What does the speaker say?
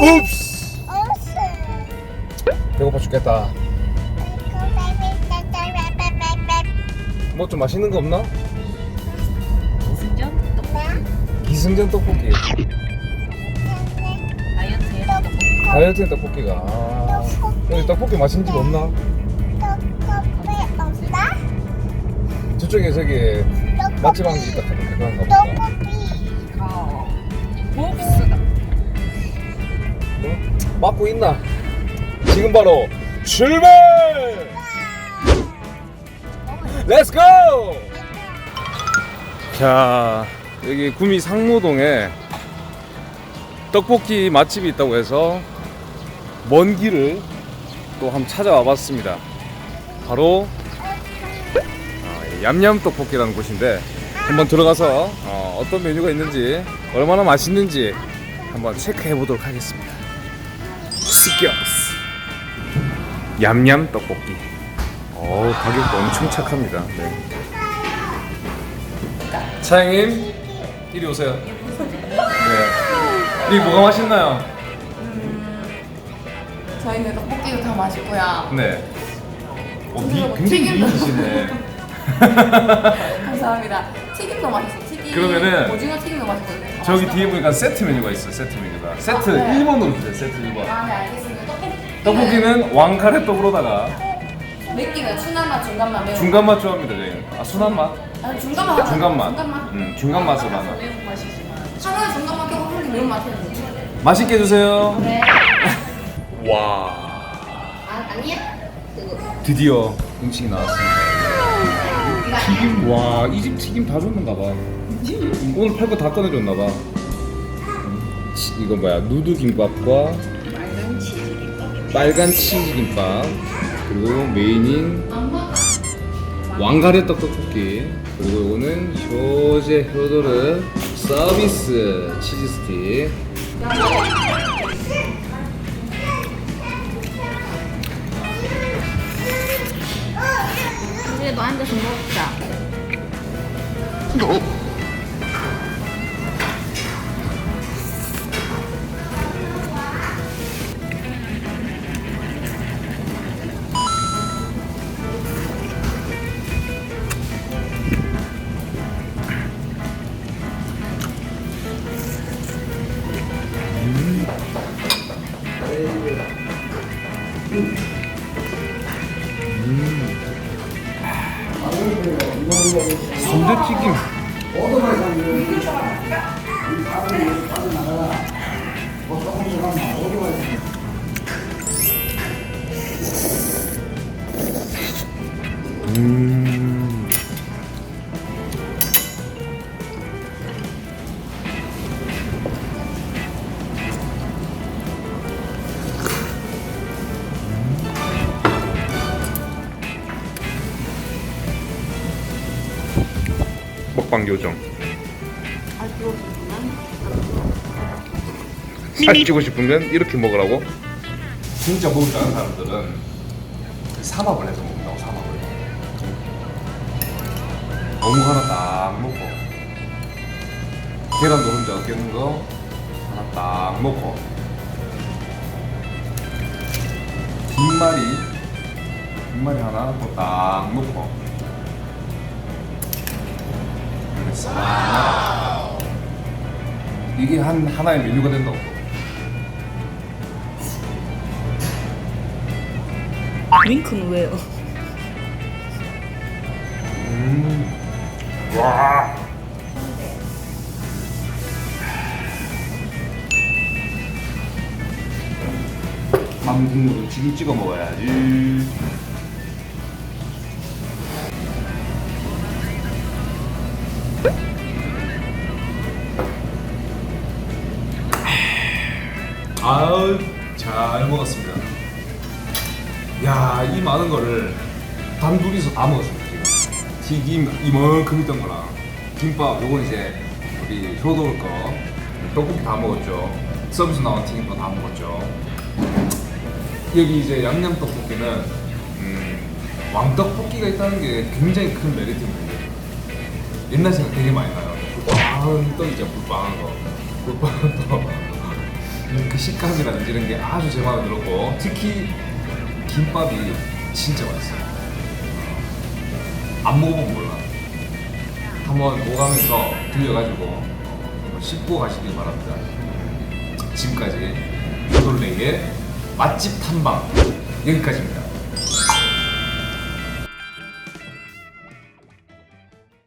읍스! 배고파 죽겠다. 뭐 좀 맛있는 거 없나? 승전 떡볶이? 기승전 떡볶이. 다이어트에 떡볶이 다이어트엔 떡볶이가. 아, 여기 떡볶이 맛있는 집 없나? 저쪽에 저기 맛집 한개 있다. 그런가 보다 응? 막고 있나? 지금 바로 출발! 렛츠 고! 자 여기 구미 상무동에 떡볶이 맛집이 있다고 해서 먼 길을 또 한번 찾아와 봤습니다 바로 아, 얌얌 떡볶이라는 곳인데 한번 들어가서 어, 떤 메뉴가 있는지 얼마나 맛있는지 한번 체크해 보도록 하겠습니다 스키어스 얌얌 떡볶이 어 가격도 엄청 착합니다 네. 사장님 이리 오세요 네. 이 뭐가 맛있나요? 저희는 떡볶이도 다 맛있고요. 네 어, 미, 뭐 굉장히 튀김도. 미인이시네 감사합니다. 튀김도 맛있어. 튀김. 그러면은 오징어 튀김도. 다 저기. 뒤에 보니까 세트 메뉴가 있어요 세트 메뉴 가 세트 아, 네. 1번으로 주세요 세트 1번 아, 네, 알겠습니다. 떡볶이. 떡볶이는 왕카레 떡으로다가 맵기는 순한 맛, 중간 맛, 매운 중간 맛 좋아합니다 저희는 아 순한 맛? 맛. 아니, 중간 맛. 중간 맛 중간 맛. 음, 중간 맛으로 하나 매운 맛이지만 하나는 중간 맛 껴고 한개 매운 맛 해도 되죠. 맛있게 해주세요 네. 와 아, 아니야? 그거. 드디어 음식이 나왔습니다 튀김 와 이 집 튀김 다 줬는가 봐 오늘 팔 거 다 꺼내줬나 봐 음, 치- 이거 뭐야? 누드 김밥과 빨간 치즈 김밥. 빨간 치즈 김밥 그리고 메인인 엄마. 왕가래 떡떡볶이. 그리고 이거는 효제 효도르 서비스 치즈 스틱. 그래도 앉아서 먹자 순대튀김 음. 먹방 요정. 살 찌고 싶으면 이렇게 먹으라고? 진짜 먹을 줄 아는 사람들은 삼합을 해서 먹는다고 삼합을. 어묵 하나 딱 먹고. 계란 노른자 껴는 거 하나 딱 먹고. 김말이 김말이 하나 또 딱 먹고 이게 한 하나의 메뉴가 된다고 윙크는 왜요? 음. 와. 망국물을 지금 찍어 먹어야지. 아우 잘 먹었습니다. 야, 이 많은 거를 단둘이서 다 먹었습니다, 지금. 튀김 이만큼 있던 거랑 김밥 요건 이제 우리 효도올 거 떡볶이 다 먹었죠. 서비스 나온 튀김도 다 먹었죠. 여기 이제 양념 떡볶이는 음, 왕떡볶이가 있다는 게 굉장히 큰 메리트입니다. 옛날 생각 되게 많이 나요. 불빵한 떡 이제 불빵한 거. 떡. 그 식감이라든지 이런 게 아주 제 마음에 들었고 특히 김밥이 진짜 맛있어요. 안 먹어보면 몰라. 한번 오가면서 들려가지고 씹고 가시길 바랍니다. 지금까지 도돌레이의 맛집 탐방 여기까지입니다.